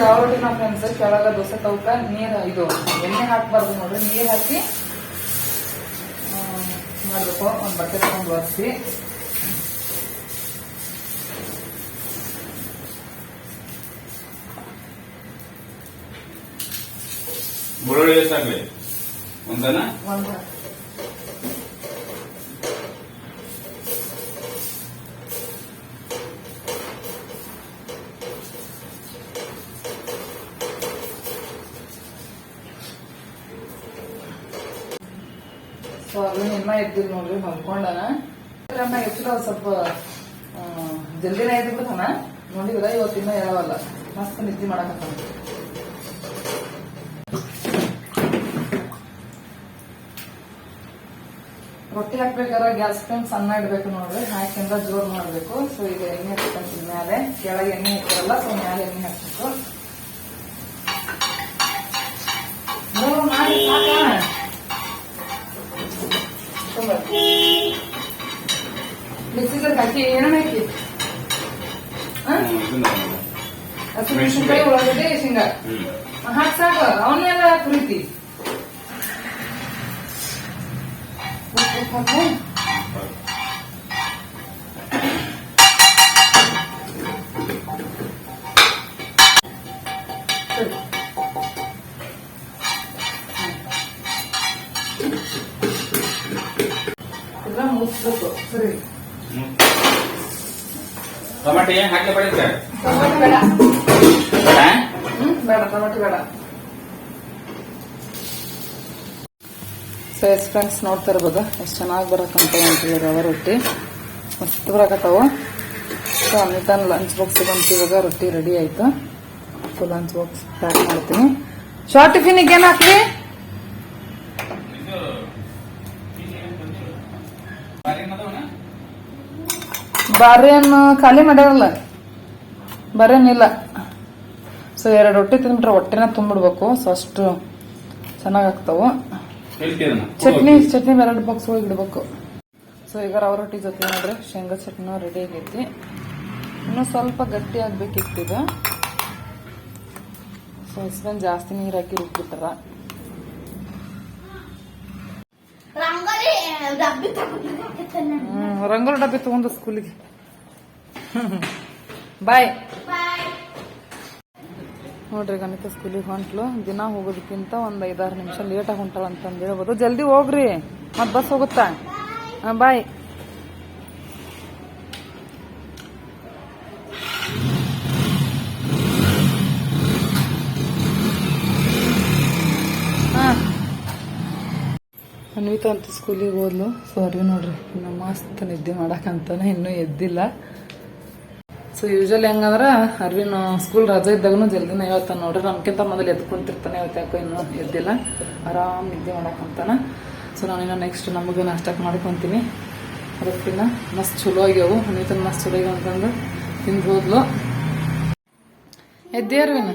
A: ರೊಟ್ಟಿನ ಫ್ರೆಂಡ್ಸ್ ಕೆಳಗ ದೋಸೆ ತವಕ ನೀರು ಇದು ಎಣ್ಣೆ ಹಾಕ್ಬಾರ್ದು ನೋಡ್ರಿ ನೀರ್ ಹಾಕಿ ಮಾಡ್ಬೇಕು. ಒಂದ್ ಬಟ್ಟೆ ತಗೊಂಡು ಒರೆಸಿ.
C: ಬೆಳ್ಳುಳ್ಳಿ ಸಾಕ್ಲಿ. ಒಂದನ?
A: ಒಂದು. ಎದ್ದಿದ್ ನೋಡ್ರಿ ಹೊಂದ್ಕೊಂಡನ ಎಚ್ಚರ ಸ್ವಲ್ಪ ಜಲ್ದಿನ ಇದ್ಬಿಡ್ತಾನ. ಬಿಡ್ತಾನ ನೋಡಿದ್ರ ಇವತ್ತಿನ ಯಾವಲ್ಲ ಮಸ್ತ್ ನಿದ್ದೆ ಮಾಡಕತ್ತಾನ. ರೊಟ್ಟಿ ಹಾಕ್ಬೇಕಾರ ಗ್ಯಾಸ್ ಫ್ಲೇಮ್ ಸಣ್ಣ ಇಡ್ಬೇಕು ನೋಡ್ರಿ. ಹಾಕಿಂದ ಜೋರ್ ಮಾಡ್ಬೇಕು. ಸೊ ಈಗ ಎಣ್ಣೆ ಹಾಕ್ಬೇಕಂತ ಮೇಲೆ ಕೆಳಗೆ ಎಣ್ಣೆ ಹಾಕಿರಲ್ಲ ಸೊ ಮೇಲೆ ಎಣ್ಣೆ ಹಾಕ್ಬೇಕು. ಮಾಡಿ ಸಾಕಾ? ಮಿಕ್ಸಿಗೆ ಹಾಕಿ ಏನೇನು ಹಾಕಿ ಆ? ಹಸಿಮೆಣಸಿನ್ಕಾಯಿ ಉಳ್ಳಾಗಡ್ಡಿ ಶೇಂಗಾ. ಹಾಕಿ ಸಾಕು ಅವನ್ನೆಲ್ಲ ಕುರಿತಿ.
C: ಟೊಮಾಟೆ ಏನ್ ಹಾಕಿ ಬಡಿತ
A: ಬೇಡ ಹ್ಮ್ ಬೇಡ ಟೊಮೆಟೊ ಬೇಡ ಸೊ ಎಸ್ ಫ್ರೆಂಡ್ಸ್ ನೋಡ್ತಾ ಇರ್ಬೋದು. ಎಷ್ಟು ಚೆನ್ನಾಗಿ ಬರಕಂತ ಅಂತೇಳಿ ರವೆ ರೊಟ್ಟಿ. ಮಸ್ತ್ ಬರಕತ್ತಾವು. ಸೊ ಅನಿತಾನ್ ಲಂಚ್ ಬಾಕ್ಸ್ ಅಂತ ಇವಾಗ ರೊಟ್ಟಿ ರೆಡಿ ಆಯ್ತು. ಸೊ ಲಂಚ್ ಬಾಕ್ಸ್ ಪ್ಯಾಕ್ ಮಾಡ್ತೀನಿ. ಶಾರ್ಟ್ ಟಿಫಿನಿಗೆ ಏನ್ ಹಾಕ್ಲಿ? ಬಾರಿಯನ್ನು ಖಾಲಿ ಮಾಡ್ಯಾರಲ್ಲ. ಬರೇನಿಲ್ಲ ಸೊ ಎರಡು ರೊಟ್ಟಿ ತಿಂದ್ಬಿಟ್ರೆ ಹೊಟ್ಟೆನ ತುಂಬಿಡ್ಬೇಕು. ಸೊ ಅಷ್ಟು ಚೆನ್ನಾಗಿ ಆಗ್ತಾವು ಚಟ್ನಿ ಚಟ್ನಿ ಎರಡು ಬಾಕ್ಸ್ ಒಳಗೆ ಇಡ್ಬೇಕು. ಸೊ ಈಗ ರವ ರೊಟ್ಟಿ ಜೊತೆ ನೋಡ್ರಿ. ಶೇಂಗಾ ಚಟ್ನಿ ರೆಡಿ ಆಗೈತಿ. ಇನ್ನು ಸ್ವಲ್ಪ ಗಟ್ಟಿ ಆಗ್ಬೇಕಿತ್ತು ಈಗ. ಸೊ ಹಸ್ಬೆಂಡ್ ಜಾಸ್ತಿ ನೀರು ಹಾಕಿ
B: ತಗೊಂಡಿರ್ಬೇಕಿತ್ತು
A: ಹ್ಮ್ ರಂಗೋಲಿ ಡಬ್ಬಿ ತಗೊಂಡು ಸ್ಕೂಲಿಗೆ. ಬಾಯ್ ನೋಡ್ರಿ ಗಣಿತ ಸ್ಕೂಲಿಗೆ ಹೊಂಟ್ಲು. ದಿನ ಹೋಗೋದಕ್ಕಿಂತ ಒಂದ್ ಐದಾರು ನಿಮಿಷ ಲೇಟಾಗಿ ಹೊಂಟಾಳ ಅಂತಂದು ಹೇಳ್ಬೋದು. ಜಲ್ದಿ ಹೋಗ್ರಿ. ಮತ್ ಬಸ್ ಹೋಗುತ್ತಾ? ಹಾಂ ಬಾಯ್ ಅನ್ವಿತಾ ಅಂತ ಸ್ಕೂಲಿಗೆ ಹೋದ್ಲು. ಸೊ ನೋಡ್ರಿ ಇನ್ನು ಮಸ್ತ್ ನಿದ್ದೆ ಮಾಡಕ್ಕಂತಾನೆ ಇನ್ನೂ ಎದ್ದಿಲ್ಲ. ಸೊ ಯೂಶಲಿ ಹೆಂಗಂದ್ರೆ ಅರ್ವಿನ್ ಸ್ಕೂಲ್ ರಜೆ ಇದ್ದಾಗನು ಜಲ್ದಿನ ಹೇಳ್ತಾನೆ ನೋಡ್ರಿ ನಮ್ಕಿಂತ ಮೊದಲು ಎದ್ದು ಕುಂತಿರ್ತಾನೆ ಇವತ್ತು ಯಾಕೋ ಇನ್ನೂ ಎದ್ದಿಲ್ಲ. ಆರಾಮ್ ನಿದ್ದೆ ಮಾಡಕ್ಕಂತಾನೆ ಸೊ ನಾನಿನ್ನ ನೆಕ್ಸ್ಟ್ ನಮಗೂ ನಾಷ್ಟಕ್ಕೆ ಮಾಡ್ಕೊಂತೀನಿ. ಅದಕ್ಕಿನ್ನ ಮಸ್ತ್ ಚಲೋ ಆಗ್ಯಾವು. ನೀತನ ಮಸ್ತ್ ಚಲೋ ಆಗ್ಯಾವ ಅಂತಂದು ತಿಂದು ಹೋದ್ಲು. ಎದ್ದೆ ಅರ್ವಿನ?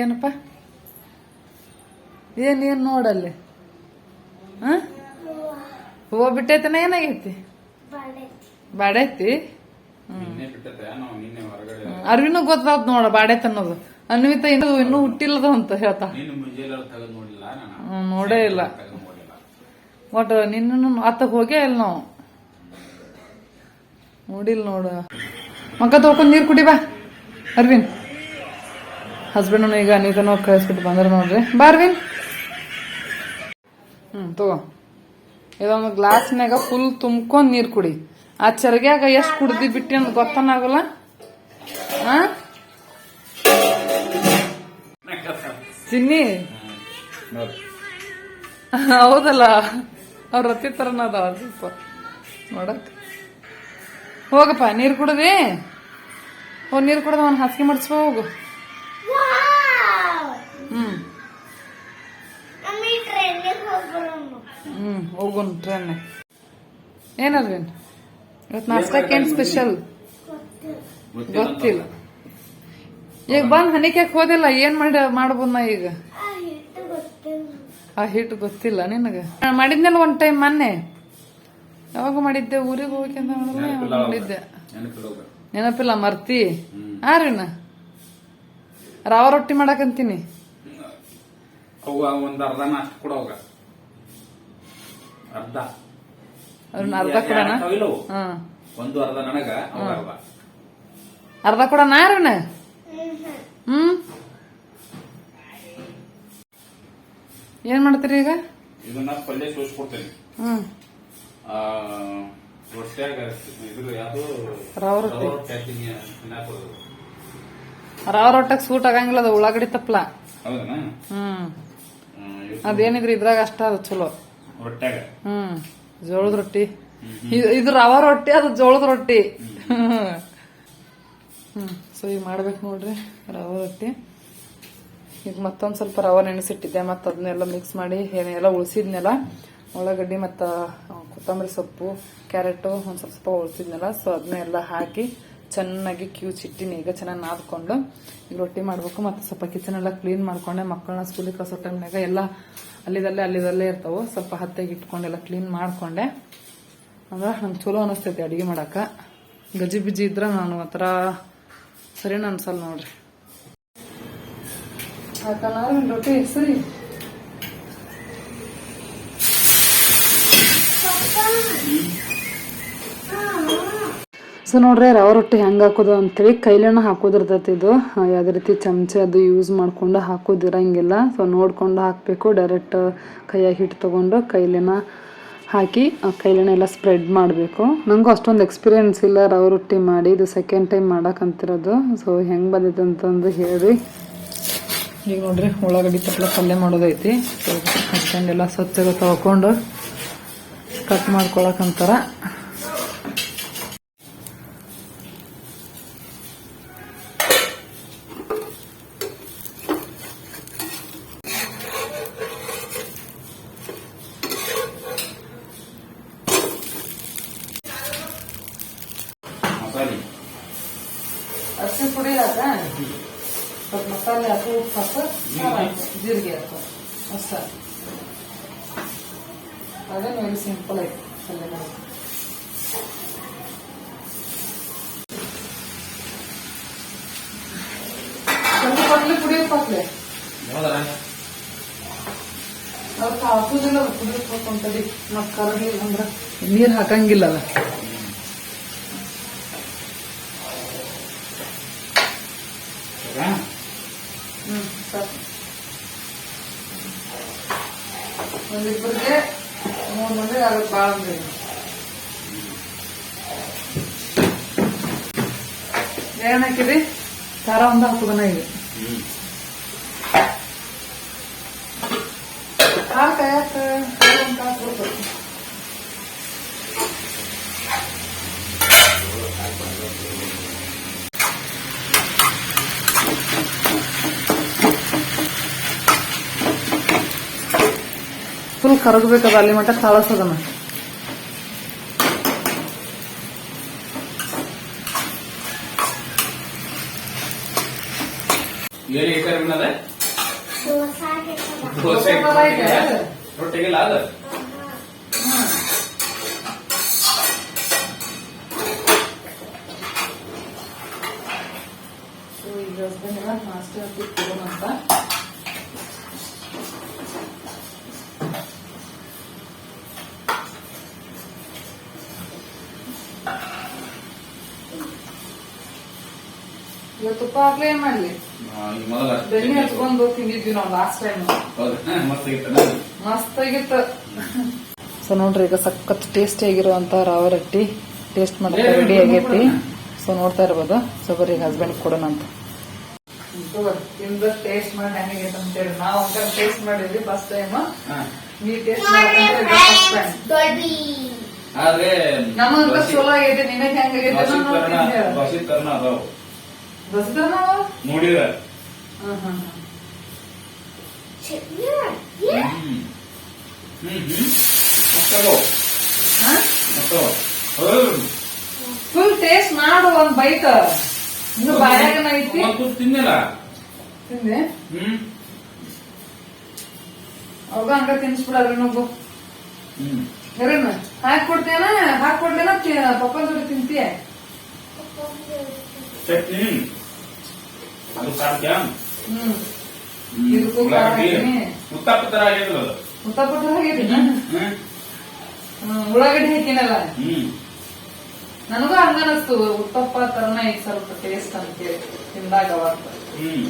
A: ಏನಪ್ಪ? ಏನ್ ಏನ್ ನೋಡಲ್ಲಿ? ಹಾ? ಹೂವು ಬಿಟ್ಟೈತನ ಏನಾಗೈತಿ? ಬಾಡೈತಿ ಅರ್ವಿನೂ ಗೊತ್ತಾತ್ ನೋಡ ಬಾಡೆ ತನ್ನೋದು. ಅನ್ವಿತ ಇನ್ನೂ ಇನ್ನೂ ಹುಟ್ಟಿಲ್ಲದ ಅಂತ ಹೇಳ್ತಾ. ನೋಡೇ ಇಲ್ಲ. ಒಟ್ ನಿನ್ನ ಅತ್ತ ಹೋಗೇ ಇಲ್ಲ ನಾವು? ನೋಡಿಲ್ಲ ನೋಡು. ಮಕ್ಕ ತೊಳ್ಕೊಂಡ್ ನೀರ್ ಕುಡಿ ಬಾ. ಅರ್ವಿನ್ ಹಸ್ಬೆಂಡ್ ಈಗ ಅನಿತನೋ ಕಳಿಸ್ಬಿಟ್ಟು ಬಂದ್ರ ನೋಡ್ರಿ. ಬಾರ್ವಿನ್ ಹ್ಮ್ ತಗೋ. ಇದೊಂದು ಗ್ಲಾಸ್ನಾಗ ಫುಲ್ ತುಂಬ್ಕೊಂಡ್ ನೀರ್ ಕುಡಿ. ಆ ಚರ್ಗ್ಯಾಗ ಎಷ್ಟು ಕುಡ್ದಿ ಬಿಟ್ಟಿ ಅಂತ ಗೊತ್ತನಾಗಲ್ಲ? ತಿನ್ನಿ ಚಿನ್ನಿ? ಹೌದಲ್ಲ ಅವ್ರ ರತಿ ತರನ ಅದಾವ ಸ್ವಲ್ಪ ನೋಡಕ್ ಹೋಗಪ್ಪ ನೀರು ಕುಡದಿ? ಓ ನೀರು ಕುಡ್ದ ಅವ್ನು ಹಾಸಿಗೆ ಮಾಡಿಸ್ಬೋ ಹೋಗು. ಹ್ಮ್. ಹ್ಮ್ ಹೋಗೋನ್ ಟ್ರೈನ್ ಏನಲ್ವೇನ್ ಇವತ್ತು ನಾಷ್ಟಕ್ಕೆ ಏನ್ ಸ್ಪೆಷಲ್ ಗೊತ್ತಿಲ್ಲ. ಈಗ ಬಂದ್ ಹನಿಕ್ಯಾಕ್ ಹೋದಿಲ್ಲ ಏನ್ ಮಾಡಿ ಮಾಡ್ಬೋದ್ ನಾ ಈಗ?
B: ಆ ಹಿಟ್ಟು ಗೊತ್ತಿಲ್ಲ
A: ನಿನಗ. ನಾನ್ ಮಾಡಿದ್ನಲ್ಲ ಒಂದ್ ಟೈಮ್ ಮೊನ್ನೆ. ಯಾವಾಗ ಮಾಡಿದ್ದೆ? ಊರಿಗೆ ಹೋಗ್ಬೇಕಂತ ಮಾಡಿದ್ದೆ?
C: ನೆನಪಿಲ್ಲ
A: ಮರ್ತಿ. ಹಾ ರೀ ರವ ರೊಟ್ಟಿ ಮಾಡಕಂತೀನಿ.
C: ಒಂದ್ ಅರ್ಧ ಅರ್ಧ.
A: ಅರ್ಧ ಕೊಡೋಣ. ಹಾ.
C: ಒಂದು ಅರ್ಧ ನನಗ ಅರ್ಧ.
A: ಅರ್ಧ ಕೊಡಣ ಆರಿನ ಹ್ಮ್. ಏನ್ ಮಾಡ್ತೀರಿ ಈಗ?
C: ಇದನ್ನ ಪಲ್ಯ ಸೋಸ್ಕೊಡ್ತೇನೆ.
A: ಹ್ಮ್.
C: ಆ ರೊಟ್ಟ್ಯಾಗ ಇದ್ರ ಯಾವ್ದು?
A: ರವ ರೊಟ್ಟಿ.
C: ರವೆ
A: ರೊಟ್ಟಕ್ ಸೂಟ್ ಆಗಂಗಿಲ್ಲ ಅದು ಉಳ್ಳಾಗಡ್ಡಿ ತಪ್ಪಲ ಹ್ಮ್. ಅದೇನಿದ್ರಿ ಇದ್ರಾಗ ಅಷ್ಟ ಅದು ಚಲೋ.
C: ರೊಟ್ಟ್ಯಾಗ?
A: ಹ್ಮ್. ಜೋಳದ ರೊಟ್ಟಿ. ಇದು- ರವ ರೊಟ್ಟಿ, ಅದು ಜೋಳದ ರೊಟ್ಟಿ. ಹ್ಮ್, ಸೊ ಈಗ ಮಾಡ್ಬೇಕು ನೋಡ್ರಿ, ರವ ರೊಟ್ಟಿ. ಈಗ ಮತ್ತೊಂದ್ ಸ್ವಲ್ಪ ರವ ನೆನೆಸಿಟ್ಟಿದ್ದೆ, ಮತ್ತೆ ಅದನ್ನೆಲ್ಲ ಮಿಕ್ಸ್ ಮಾಡಿ ಏನೆಲ್ಲ ಉಳಿಸಿದ್ನೆಲ್ಲ, ಉಳ್ಳಾಗಡ್ಡಿ ಮತ್ತ ಕೊತ್ತಂಬರಿ ಸೊಪ್ಪು, ಕ್ಯಾರೆಟು, ಒಂದ್ ಸ್ವಲ್ಪ ಸ್ವಲ್ಪ ಉಳಿಸಿದ್ನೆಲ್ಲ, ಸೊ ಅದನ್ನೆಲ್ಲ ಹಾಕಿ ಚೆನ್ನಾಗಿ ಕ್ಯೂಚಿಟ್ಟಿನಿ ಈಗ ಚೆನ್ನಾಗಿ ನಾದ್ಕೊಂಡು, ಈಗ ರೊಟ್ಟಿ ಮಾಡ್ಬೇಕು, ಮತ್ತೆ ಸ್ವಲ್ಪ ಕಿಚನ್ ಎಲ್ಲ ಕ್ಲೀನ್ ಮಾಡ್ಕೊಂಡೆ, ಮಕ್ಕಳನ್ನ ಸ್ಕೂಲಿಗೆ ಕಳ್ಸೋ ಟೈಮ್ನಾಗ ಎಲ್ಲ ಅಲ್ಲಿದಲ್ಲೇ ಅಲ್ಲಿದಲ್ಲೇ ಇರ್ತಾವ. ಸ್ವಲ್ಪ ಹತ್ತೆಗೆ ಇಟ್ಕೊಂಡೆಲ್ಲ ಕ್ಲೀನ್ ಮಾಡ್ಕೊಂಡೆ. ಅಂದ್ರೆ ನಂಗೆ ಚಲೋ ಅನಿಸ್ತೈತಿ ಅಡಿಗೆ ಮಾಡೋಕೆ ಗಜ್ಜಿ ಬಿಜಿ ಇದ್ರೆ ನಾನು ಒಂಥರ ಸರಿನ ಅನ್ಸಲ್ಲ ನೋಡ್ರಿ. ಹಾಕಲ್ಲ ರೊಟ್ಟಿ? ಸರಿ. ಸೊ ನೋಡ್ರಿ ರವೆ ರೊಟ್ಟಿ ಹೆಂಗ್ ಹಾಕೋದು ಅಂತೇಳಿ ಕೈಲೇನ ಹಾಕೋದಿರ್ತೈತಿ ಇದು. ಯಾವುದೇ ರೀತಿ ಚಮಚ ಅದು ಯೂಸ್ ಮಾಡ್ಕೊಂಡು ಹಾಕೋದಿರಂಗಿಲ್ಲ. ಸೊ ನೋಡಿಕೊಂಡು ಹಾಕಬೇಕು. ಡೈರೆಕ್ಟ್ ಕೈಯಾಗಿ ಹಿಟ್ಟು ತಗೊಂಡು ಕೈಲೇನ ಹಾಕಿ ಕೈಲೇನ ಎಲ್ಲ ಸ್ಪ್ರೆಡ್ ಮಾಡಬೇಕು. ನನಗೂ ಅಷ್ಟೊಂದು ಎಕ್ಸ್ಪೀರಿಯನ್ಸ್ ಇಲ್ಲ ರವೆ ರೊಟ್ಟಿ ಮಾಡಿ. ಇದು ಸೆಕೆಂಡ್ ಟೈಮ್ ಮಾಡಕ್ಕಂತಿರೋದು ಸೊ ಹೆಂಗೆ ಬಂದಿದೆ ಅಂತಂದು ಹೇಳಿ ಈಗ ನೋಡ್ರಿ ಉಳ್ಳಾಗಡ್ಡಿ ತಪ್ಪಲ ಪಲ್ಯ ಮಾಡೋದೈತಿ. ಸೊ ಹಚ್ಕೊಂಡೆಲ್ಲ ಸ್ವಚ್ಛಗೆ ತೊಳ್ಕೊಂಡು ಕಟ್ ಮಾಡ್ಕೊಳಕಂತಾರ
C: ಮಸಾಲೆ
A: ಅರಿಶಿನ ಪುಡಿ ಹಾಕ ಸ್ವಲ್ಪ ಮಸಾಲೆ ಹಾಕು ಉಪ್ಪು ಹಾಕು ಖಾರ ಹಾಕು, ಜೀರಿಗೆ ಹಾಕು ಅಷ್ಟ ಅದೇ ವೆರಿ ಸಿಂಪಲ್ ಐತಿ ಪಲ್ಯ ಮಾಡೋದು ಸ್ವಲ್ಪ ಕೊಡ್ಲಿ ಪುಡಿ ಉಪ್ಪು ಹಾಕ್ಲೆ
C: ಯಾವ್ದಾರ
A: ಅದಕ್ಕೆ ಹಾಕುದಿಲ್ಲ ಅದು ಪುಡಿ ಉಪ್ಪು ಹಾಕೊಂತಡಿ ಮತ್ತೆ ಕರಗಿಲ್ಲ ಅಂದ್ರ ನೀರ್ ಹಾಕಂಗಿಲ್ಲಲ್ಲ
C: ಹೌದಾ?
A: ಹ್ಮ್ ಸಾಕು ಒಂದಿಬ್ಬರಿಗೆ ಮೂರ್ ಮಂದಿ ಆಗತ್ತೆ ಭಾಳ ಅಂದ್ರೆ ಏನ್ ಹಾಕಿರಿ ಖಾರ ಒಂದು ಹಾಕುದನ ಈಗ
C: ಹ್ಮ್
A: ಖಾರ ಕಾಯಕ ಒಂದು ತಾಸು ಬಿಡ್ಬೇಕು ಫುಲ್ ಕರಗಬೇಕದ ಅಲ್ಲಿ ಮಟ್ಟ ಕಳಸದನ
C: ಏನು
B: ದೋಸೆ.
C: ರೊಟ್ಟಿಗೆಲ್ಲ ಅದ
A: ಈಗ ಹಸ್ಬೆಂಡ್ ಎಲ್ಲ ನಾಷ್ಟ ಹಾಕಿ ಈಗ ತುಪ್ಪ ಹಾಕ್ಲೇ ಏನ್ ಮಾಡ್ಲಿ?
C: ಆ, ಈ ಮೊದಲ
A: ಬೆಣ್ಣೆ ಹಚ್ಕೊಂಡು ತಿಂದಿದ್ವಿ ನಾವು ಲಾಸ್ಟ್ ಟೈಮ್
C: ಹೌದಾ ಮಸ್ತ್
A: ಆಗಿತ್ತು ಸೊ ನೋಡ್ರಿ ಈಗ ಸಖತ್ ಟೇಸ್ಟಿ ಆಗಿರುವಂತ ರವೆ ರೊಟ್ಟಿ. ಟೇಸ್ಟ್ ಮಾಡಕ್ಕೆ ರೆಡಿ ಆಗೈತಿ. ಸೊ ನೋಡ್ತಾ ಇರ್ಬೋದು. ಸೊ ಬರೀ ಹಸ್ಬೆಂಡ್ ಕೊಡೋಣ ಅಂತ. ತಿಂದ ಟೇಸ್ಟ್ ಮಾಡಿ ಹೆಂಗೈತೆ ಅಂತೇಳಿ ನಾವು ಅಂಕಲ್ ಟೇಸ್ಟ್ ಮಾಡಿದ್ವಿ ಫಸ್ಟ್ ಟೈಮ್. ನೀ ಟೇಸ್ಟ್
B: ಮಾಡಿದ್ರೆ
C: ನಮ್ಮ
A: ನಮಗ ಚಲೋ ಆಗೈತೆ ನಿನಗೆ ಹೆಂಗೈತೆ
C: ನೋಡಿರ
A: ಫುಲ್ ಟೇಸ್ಟ್ ಮಾಡು ಒಂದ್ ಬೈಟ್ ಇನ್ನು ಬಾಯಾಗನ ಐತಿ.
C: ತಿನ್ನಿಲ್ಲ.
A: ತಿಂದೆ?
C: ಹ್ಮ್.
A: ಅವಾಗ ಹಂಗ ತಿನ್ಸ್ಬಿಡಲ್ರಿ ನಾವು. ಹಾಕಿ ಕೊಡ್ತೇನ ಹಾಕಿ ಕೊಡ್ಲೇನ ಪಪ್ಪ ಜೋಡಿ ತಿಂತೀಯ?
C: ಚಟ್ನಿ ಅದು ಸಾಧ್ಯ
A: ಇದಕ್ಕೂ ಖಾರ ಹಾಕ್ತೀನಿ.
C: ಉತ್ತಪ್ಪ ತರ ಆಗಿಲ್ಲ ಅದು ಹ್ಮ್
A: ಉಳ್ಳಾಗಡ್ಡಿ ಹಾಕಿನಲ್ಲ
C: ಹ್ಮ್
A: ನನಗೂ ಹಂಗ ಅನಸ್ತು ಉತ್ತಪ್ಪ ತರನ ಈಗ ಸ್ವಲ್ಪ ಟೇಸ್ಟ್ ಅಂತೇಳಿ ತಿಂದಾಗ ಅವಾಗ
C: ಹ್ಮ್